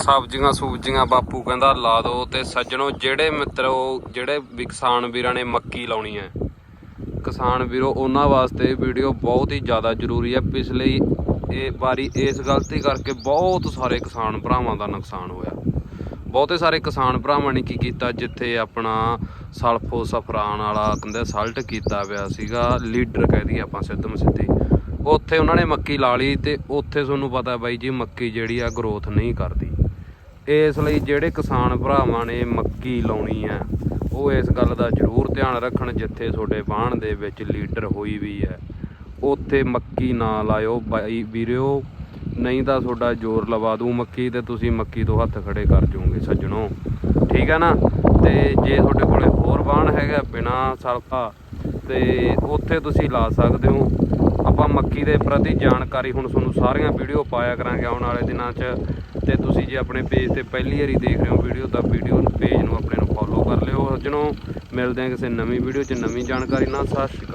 ਸਬਜ਼ੀਆਂ ਸੂਬਜ਼ੀਆਂ ਬਾਪੂ ਕਹਿੰਦਾ ਲਾ ਦੋ ਤੇ ਸੱਜਣੋ, ਜਿਹੜੇ ਮਿੱਤਰੋ ਜਿਹੜੇ ਵੀ ਕਿਸਾਨ ਵੀਰਾਂ ਨੇ ਮੱਕੀ ਲਾਉਣੀ ਹੈ। ਕਿਸਾਨ ਵੀਰੋ, ਉਹਨਾਂ ਵਾਸਤੇ ਵੀਡੀਓ ਬਹੁਤ ਹੀ ਜ਼ਿਆਦਾ ਜ਼ਰੂਰੀ ਹੈ। ਪਿਛਲੇ ਇਹ ਵਾਰੀ ਇਸ ਗਲਤੀ ਕਰਕੇ ਬਹੁਤ ਸਾਰੇ ਕਿਸਾਨ ਭਰਾਵਾਂ ਦਾ ਨੁਕਸਾਨ ਹੋਇਆ। ਬਹੁਤੇ ਸਾਰੇ ਕਿਸਾਨ ਭਰਾਵਾਂ ਨੇ ਕੀ ਕੀਤਾ, ਜਿੱਥੇ ਆਪਣਾ ਸਲਫੋ ਸਫਰਾਨ ਵਾਲਾ ਕਹਿੰਦੇ ਸਲਟ ਕੀਤਾ ਪਿਆ ਸੀਗਾ, ਲੀਡਰ ਕਹਿ ਦਈਏ ਆਪਾਂ ਸਿੱਧਮ ਸਿੱਧੀ। ਉੱਥੇ ਉਹਨਾਂ ਨੇ ਮੱਕੀ ਲਾ ਲਈ ਤੇ ਉੱਥੇ ਤੁਹਾਨੂੰ ਪਤਾ ਬਾਈ ਜੀ, ਮੱਕੀ ਜਿਹੜੀ ਆ ਗਰੋਥ ਨਹੀਂ ਕਰਦੀ। ਇਸ ਲਈ ਜਿਹੜੇ ਕਿਸਾਨ ਭਰਾਵਾਂ ਨੇ ਮੱਕੀ ਲਾਉਣੀ ਹੈ ਉਹ ਇਸ ਗੱਲ ਦਾ ਜ਼ਰੂਰ ਧਿਆਨ ਰੱਖਣ ਜਿੱਥੇ ਤੁਹਾਡੇ ਬਾਣ ਦੇ ਵਿੱਚ ਲੀਡਰ ਹੋਈ ਵੀ ਹੈ। ਉੱਥੇ ਮੱਕੀ ਨਾ ਲਾਇਓ ਬਾਈ ਵੀਰਿਓ, ਨਹੀਂ ਤਾਂ ਤੁਹਾਡਾ ਜ਼ੋਰ ਲਵਾ ਦੂ ਮੱਕੀ ਤੇ ਤੁਸੀਂ ਮੱਕੀ ਤੋਂ ਹੱਥ ਖੜੇ ਕਰ ਜਾਓਗੇ ਸੱਜਣੋ। ਠੀਕ ਹੈ ਨਾ? ਤੇ ਜੇ ਤੁਹਾਡੇ ਕੋਲੇ ਹੋਰ ਬਾਣ ਹੈਗਾ ਬਿਨਾ ਸਲਫਾ ਤੇ ਉੱਥੇ ਤੁਸੀਂ ਲਾ ਸਕਦੇ ਹੋ। ਆਪਾਂ ਮੱਕੀ ਦੇ ਪ੍ਰਤੀ ਜਾਣਕਾਰੀ ਹੁਣ ਤੁਹਾਨੂੰ ਸਾਰੀਆਂ ਵੀਡੀਓ ਪਾਇਆ ਕਰਾਂਗੇ ਆਉਣ ਵਾਲੇ ਦਿਨਾਂ 'ਚ। ਤੇ ਤੁਸੀਂ ਜੇ ਆਪਣੇ ਪੇਜ ਤੇ ਪਹਿਲੀ ਵਾਰੀ ਦੇਖ ਰਹੇ ਹੋ ਵੀਡੀਓ, ਤਾਂ ਵੀਡੀਓ ਪੇਜ ਨੂੰ ਆਪਣੇ ਨੂੰ ਫੋਲੋ ਕਰ ਲਿਓ। ਸੱਜਣੋ ਮਿਲਦੇ ਹਾਂ ਕਿਸੇ ਨਵੀਂ ਵੀਡੀਓ 'ਚ। ਨਵੀਂ ਜਾਣਕਾਰੀ ਨਾਲ ਸਤਿ ਸ਼੍ਰੀ ਅਕਾਲ।